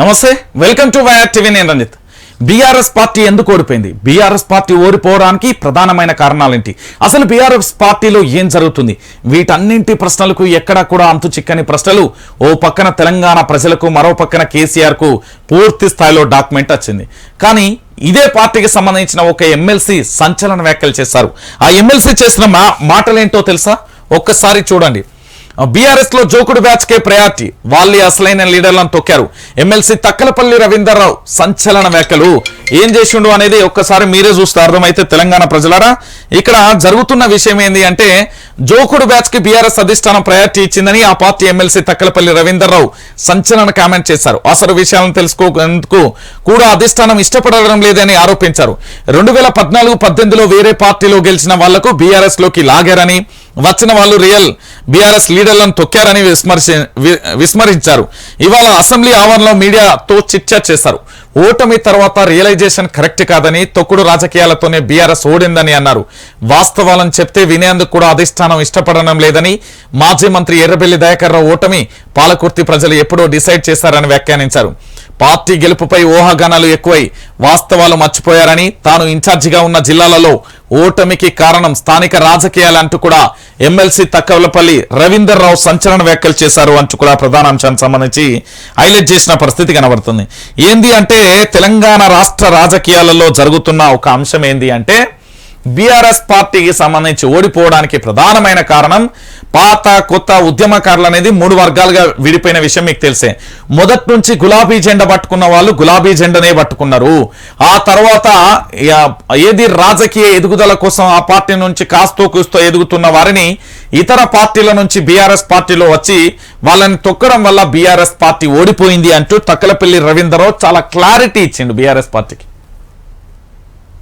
నమస్తే welcome to YR TV నేను Ranjith. BRS party ఎందుకు ఓడిపోయింది? బీఆర్ఎస్ పార్టీ ఓడిపోవడానికి ప్రధానమైన కారణాలేంటి? అసలు బీఆర్ఎస్ పార్టీలో ఏం జరుగుతుంది? వీటన్నింటి ప్రశ్నలకు ఎక్కడా కూడా అంతు చిక్కని ప్రశ్నలు. ఓ పక్కన తెలంగాణ ప్రజలకు మరో పక్కన కేసీఆర్కు పూర్తి స్థాయిలో డాక్యుమెంట్ వచ్చింది. కానీ ఇదే పార్టీకి సంబంధించిన ఒక ఎమ్మెల్సీ సంచలన వ్యాఖ్యలు చేశారు. ఆ ఎమ్మెల్సీ చేసిన మా మాటలేంటో తెలుసా? ఒక్కసారి చూడండి. బీఆర్ఎస్లో జోకుడు బ్యాచ్ కే ప్రయారిటీ వాళ్ళే అసలైన లీడర్లను తొక్కారు. ఎమ్మెల్సీ తక్కలపల్లి రవీందర్రావు సంచలన వ్యాఖ్యలు. ఏం చేసిండు అనేది ఒక్కసారి మీరే చూస్తే అర్థమైతే తెలంగాణ ప్రజలారా. ఇక్కడ జరుగుతున్న విషయం ఏంది అంటే జోకుడు బ్యాచ్కి బీఆర్ఎస్ అధిష్టానం ప్రయారిటీ ఇచ్చిందని ఆ పార్టీ ఎమ్మెల్సీ తక్కలపల్లి రవీందర్రావు సంచలన కామెంట్ చేశారు. అసలు విషయాలను తెలుసుకోందుకు కూడా అధిష్టానం ఇష్టపడడం లేదని ఆరోపించారు. రెండు వేల పద్నాలుగు పద్దెనిమిదిలో వేరే పార్టీలో గెలిచిన వాళ్ళకు బీఆర్ఎస్లోకి లాగారని వచ్చిన వాళ్ళు రియల్ బీఆర్ఎస్ లీడర్లను తొక్కారని విస్మర్శి విస్మరించారు. ఇవాళ అసెంబ్లీ ఆవరణలో మీడియాతో చిట్చాట్ చేశారు. ఓటమి తర్వాత రియలైజేషన్ కరెక్ట్ కాదని తొక్కుడు రాజకీయాలతోనే బీఆర్ఎస్ ఓడిందని అన్నారు. వాస్తవాలను చెప్తే వినేందుకు కూడా అధిష్టానం ఇష్టపడడం లేదని మాజీ మంత్రి ఎర్రబెల్లి దయాకర్ రావు ఓటమి పాలకుర్తి ప్రజలు ఎప్పుడో డిసైడ్ చేశారని వ్యాఖ్యానించారు. పార్టీ గెలుపుపై ఊహాగానాలు ఎక్కువై వాస్తవాలు మర్చిపోయారని తాను ఇన్ఛార్జిగా ఉన్న జిల్లాలలో ఓటమికి కారణం స్థానిక రాజకీయాలంటూ కూడా ఎమ్మెల్సీ తక్కవలపల్లి రవీందర్ రావు సంచలన వ్యాఖ్యలు చేశారు అంటూ కూడా ప్రధాన అంశానికి సంబంధించి హైలైట్ చేసిన పరిస్థితి కనబడుతుంది. ఏంది అంటే తెలంగాణ రాష్ట్ర రాజకీయాలలో జరుగుతున్న ఒక అంశం ఏంది అంటే బీఆర్ఎస్ పార్టీకి సంబంధించి ఓడిపోవడానికి ప్రధానమైన కారణం పాత కొత్త ఉద్యమకారులు అనేది మూడు వర్గాలుగా విడిపోయిన విషయం మీకు తెలిసే. మొదటి నుంచి గులాబీ జెండా పట్టుకున్న వాళ్ళు గులాబీ జెండనే పట్టుకున్నారు. ఆ తర్వాత ఏది రాజకీయ ఎదుగుదల కోసం ఆ పార్టీ నుంచి కాస్తో కూస్తో ఎదుగుతున్న వారిని ఇతర పార్టీల నుంచి బీఆర్ఎస్ పార్టీలో వచ్చి వాళ్ళని తొక్కడం వల్ల బీఆర్ఎస్ పార్టీ ఓడిపోయింది అంటూ తక్కలపల్లి రవీంద్రరావు చాలా క్లారిటీ ఇచ్చిండు బీఆర్ఎస్ పార్టీకి.